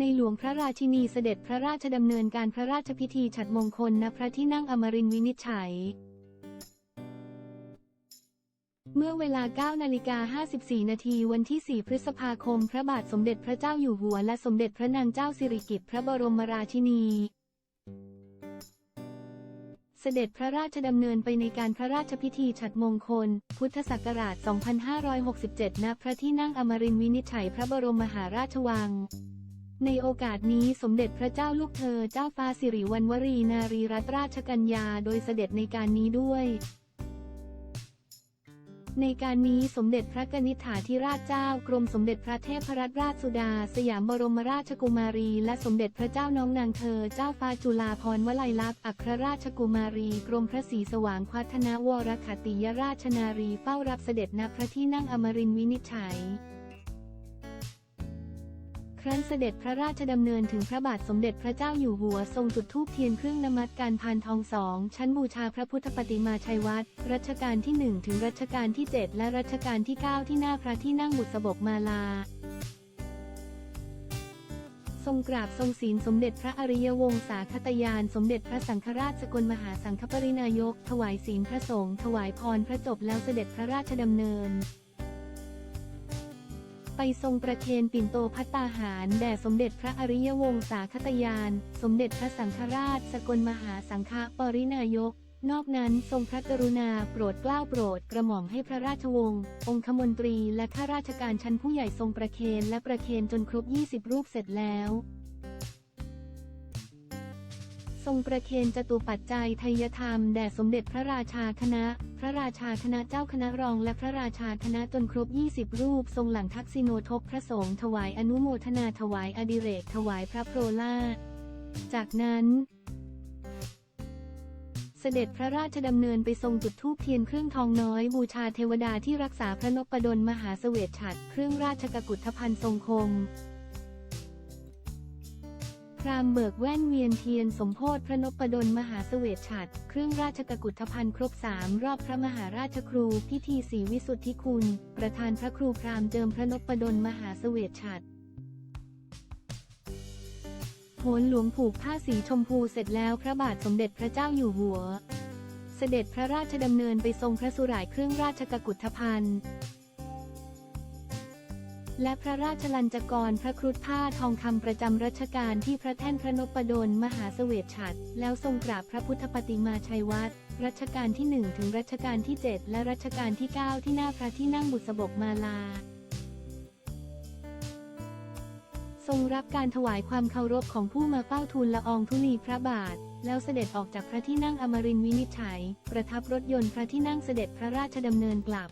ในหลวงพระราชินีเสด็จพระราชดำเนินการพระราชพิธีฉัตรมงคลณพระที่นั่งอมรินทร์วินิจฉัย เมื่อเวลา 9 นาฬิกา 54 นาทีวันที่ 4 พฤษภาคม พระบาทสมเด็จพระเจ้าอยู่หัว และสมเด็จพระนางเจ้าสิริกิติ์พระบรมราชินี เสด็จพระราชดำเนินไปในการพระราชพิธีฉัตรมงคล พุทธศักราช 2567 ณ พระที่นั่งอมรินทร์วินิจฉัยพระบรมมหาราชวัง ในโอกาสนี้สมเด็จพระเจ้าลูกเธอเจ้าฟ้าสิริวัณวรีนารีรัตนราชกัญญาโดยเสด็จในการนี้ด้วย ในการนี้สมเด็จพระกนิษฐาธิราชเจ้ากรมสมเด็จพระเทพรัตนราชสุดา สยามบรมราชกุมารี และสมเด็จพระเจ้าน้องนางเธอเจ้าฟ้าจุฬาภรณ์วลัยลักษณ์อัครราชกุมารี กรมพระศรีสว่างพัฒนวรคติยราชนารีเฝ้ารับเสด็จณพระที่นั่งอมรินทร์วินิจฉัย รั้นเสด็จพระราชดำเนินถึงพระบาทสมเด็จพระเจ้าอยู่หัวทรงจุดธูปเทียนเครื่องนมัสการพานทองสองชั้นบูชาพระพุทธปฏิมาชัยวัดรัชกาลที่ 1 ถึงรัชกาลที่ 7 และรัชกาลที่ 9 ที่หน้าพระที่นั่งบุษบกมาลา ทรงกราบทรงศีลสมเด็จพระอริยวงศาคตยาน สมเด็จพระสังฆราชสกลมหาสังฆปรินายก ถวายศีลพระสงฆ์ถวายพรพระจบแล้วเสด็จพระราชดำเนิน ไปทรงประเคนปิ่นโตพัตตาหาร แด่สมเด็จพระอริยวงศาคตยาน สมเด็จพระสังฆราช สกลมหาสังฆปรินายก นอกนั้นทรงพระกรุณาโปรดเกล้าโปรดกระหม่อมให้พระราชวงศ์องคมนตรีและข้าราชการชั้นผู้ใหญ่ทรงประเคนและประเคนจนครบ 20 รูปเสร็จแล้ว ทรงประเคนจตุปัจจัยไทยธรรมแด่สมเด็จพระราชาคณะ พระราชาคณะเจ้าคณะรองและพระราชาคณะจนครบ 20 รูป ทรงหลังทักษิโนทบพระสงฆ์ถวายอนุโมทนาถวายอดิเรกถวายพระโพลาจากนั้นเสด็จพระราชดำเนินไปทรงจุดธูปเทียนเครื่องทองน้อยบูชาเทวดาที่รักษาพระนพดลมหาเสวตฉัตรเครื่องราชกกุฏภัณฑ์ทรงคง รามเบิกแว่นเวียนเทียนสมโพธพระนพดลมหาเสวตฉัตรเครื่องราชกกุฏภัณฑ์ครบสามรอบพระมหาราชครู พิธีสีวิสุทธิคุณ ประธานพระครูพรามเจิมพระนพดลมหาเสวตฉัตรโหนหลวงผูกผ้าสีชมพูเสร็จแล้วพระบาทสมเด็จพระเจ้าอยู่หัว เสด็จพระราชดำเนินไปทรงพระสุรายเครื่องราชกกุฏภัณฑ์ และพระราชลัญจกรพระครุฑผ้าทองคำประจำรัชกาลที่พระแท่นพระนพดลมหาเสวตฉัตรแล้วทรงกราบพระพุทธปฏิมาชัยวัดรัชกาลที่ 1 ถึงรัชกาลที่ 7 และรัชกาลที่ 9 ที่หน้าพระที่นั่งบุษบกมาลา ทรงรับการถวายความเคารพของผู้มาเฝ้าทูลละอองธุลีพระบาทแล้วเสด็จออกจากพระที่นั่งอมรินวินิจฉัย ประทับรถยนต์พระที่นั่งเสด็จพระราชดำเนินกลับ